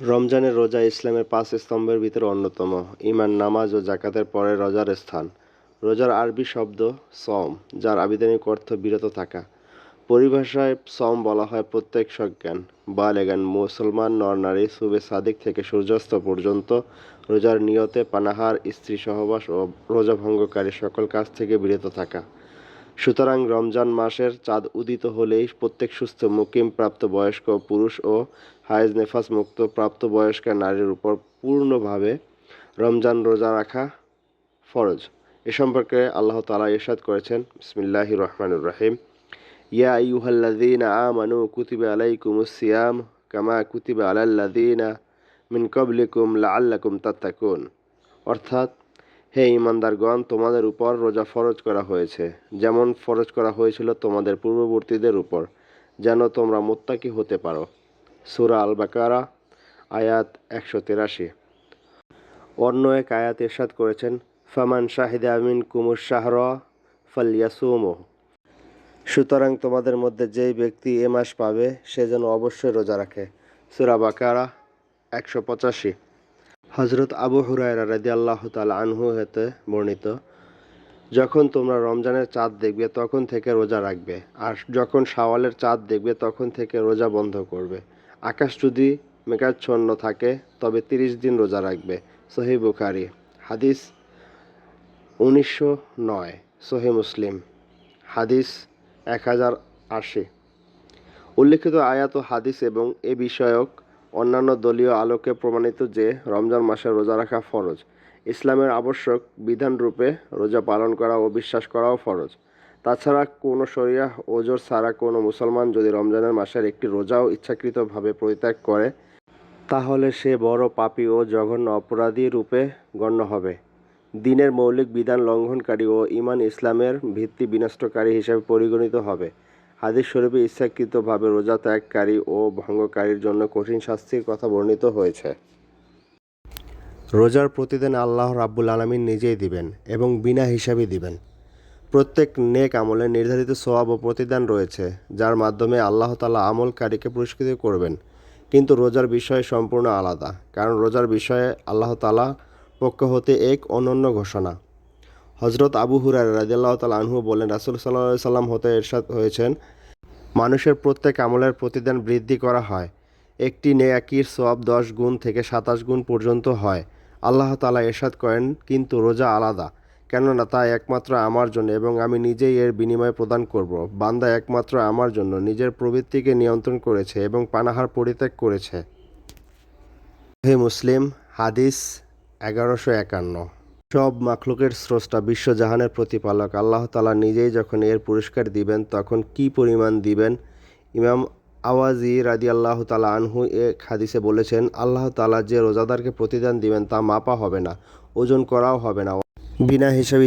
রমজানের রোজা ইসলামের পাঁচ স্তম্ভের ভিতরে অন্যতম। ঈমান, নামাজ ও জাকাতের পরে রোজার স্থান। রোজার আরবি শব্দ সম যার আবিধানিক অর্থ বিরত থাকা। পরিভাষায় সম বলা হয় প্রত্যেক সজ্ঞান, বালেগান, মুসলমান নরনারী সুবে সাদিক থেকে সূর্যাস্ত পর্যন্ত রোজার নিয়তে পানাহার, স্ত্রী সহবাস ও রোজা ভঙ্গকারী সকল কাজ থেকে বিরত থাকা। সুতরাং রমজান মাসের চাঁদ উদিত হলেই প্রত্যেক সুস্থ মুকিম প্রাপ্তবয়স্ক পুরুষ ও হায়েজ নেফাস মুক্ত প্রাপ্তবয়স্কা নারীর উপর পূর্ণভাবে রমজান রোজা রাখা ফরজ। এ সম্পর্কে আল্লাহ তালা ইরশাদ করেছেন। বিসমিল্লাহি রহমানুর রহিম। ইয়া আইয়ুহাল্লাযীনা আমানু কুতিবা আলাইকুমুস সিয়াম কামা কুতিবা আলাল্লাযীনা মিন ক্বাবলিকুম লাআল্লাকুম তাত্তাকুন। অর্থাৎ হে ইমানদারগণ তোমাদের উপর রোজা ফরজ করা হয়েছে। যেমন ফরজ করা হয়েছিল তোমাদের পূর্ববর্তীদের উপর, যেন তোমরা মোত্তাকি হতে পারো। সুরা আল বাকারা আয়াত একশো তেরাশি। অন্য এক আয়াত ইরশাদ করেছেন, ফামান শাহিদা আমিন কুমুর শাহর ফালিয়াসুমো সুতরাং তোমাদের মধ্যে যেই ব্যক্তি এ মাস পাবে, সে যেন অবশ্যই রোজা রাখে। সুরা বাকারা, একশো পঁচাশি। হজরত আবু হুরায়রা রাদি আল্লাহ তাল আনহু হতে বর্ণিত, যখন তোমরা রমজানের চাঁদ দেখবে তখন থেকে রোজা রাখবে, আর যখন শাওয়ালের চাঁদ দেখবে তখন থেকে রোজা বন্ধ করবে। আকাশ যদি মেঘাচ্ছন্ন থাকে, তবে তিরিশ দিন রোজা রাখবে। সহি বুখারি, হাদিস উনিশশো নয় সহি মুসলিম, হাদিস এক হাজার আশি। উল্লেখিত আয়াত হাদিস এবং এ বিষয়ক অন্যান্য দলীয় আলোকে প্রমাণিত যে রমজান মাসে রোজা রাখা ফরজ। ইসলামের আবশ্যক বিধানরূপে রোজা পালন করা ও বিশ্বাস করাও ফরজ। তাছাড়া কোনো শরিয়া ওজোর ছাড়া কোনো মুসলমান যদি রমজানের মাসের একটি রোজাও ইচ্ছাকৃতভাবে পরিত্যাগ করে, তাহলে সে বড় পাপী ও জঘন্য অপরাধী রূপে গণ্য হবে। দিনের মৌলিক বিধান লঙ্ঘনকারী ও ইমান ইসলামের ভিত্তি বিনষ্টকারী হিসেবে পরিগণিত হবে। হাদিস শরীফে ইচ্ছাকৃতভাবে রোজা ত্যাগকারী ও ভঙ্গকারীর জন্য কঠিন শাস্তির কথা বর্ণিত হয়েছে। রোজার প্রতিদিন আল্লাহ রাব্বুল আলমিন নিজেই দিবেন এবং বিনা হিসাবে দিবেন। প্রত্যেক নেক আমলে নির্ধারিত সোয়াব ও প্রতিদান রয়েছে, যার মাধ্যমে আল্লাহ তালা আমলকারীকে পুরস্কৃত করবেন। কিন্তু রোজার বিষয় সম্পূর্ণ আলাদা, কারণ রোজার বিষয়ে আল্লাহ তালা পক্ষ হতে এক অনন্য ঘোষণা। হজরত আবু হুরার রাজিয়াল্লাহ তাল আনহু বলেন রাসুল সাল্লাহ সাল্লাম হতে এরশাদ হয়েছেন, মানুষের প্রত্যেক আমলের প্রতিদান বৃদ্ধি করা হয়। একটি নেয়াকির সোয়াব দশ গুণ থেকে সাতাশ গুণ পর্যন্ত হয়। আল্লাহ তালা এরশাদ করেন, কিন্তু রোজা আলাদা। কেননা তা একমাত্র আমার জন্য এবং আমি নিজেই এর বিনিময় প্রদান করব। বান্দা একমাত্র আমার জন্য নিজের প্রবৃত্তিকে নিয়ন্ত্রণ করেছে এবং পানাহার পরিত্যাগ করেছে। হে মুসলিম, হাদিস এগারোশো একান্ন। সব মাখলুকের স্রষ্টা, বিশ্বজাহানের প্রতিপালক, আল্লাহ তালা নিজেই যখন এর পুরস্কার দিবেন, তখন কি পরিমাণ দিবেন? ইমাম আওয়াজি রাদি আল্লাহ তালা আনহু এ খাদিসে বলেছেন, আল্লাহ তালা যে রোজাদারকে প্রতিদান দিবেন তা মাপা হবে না, ওজন করাও হবে না। বিনা হিসাবে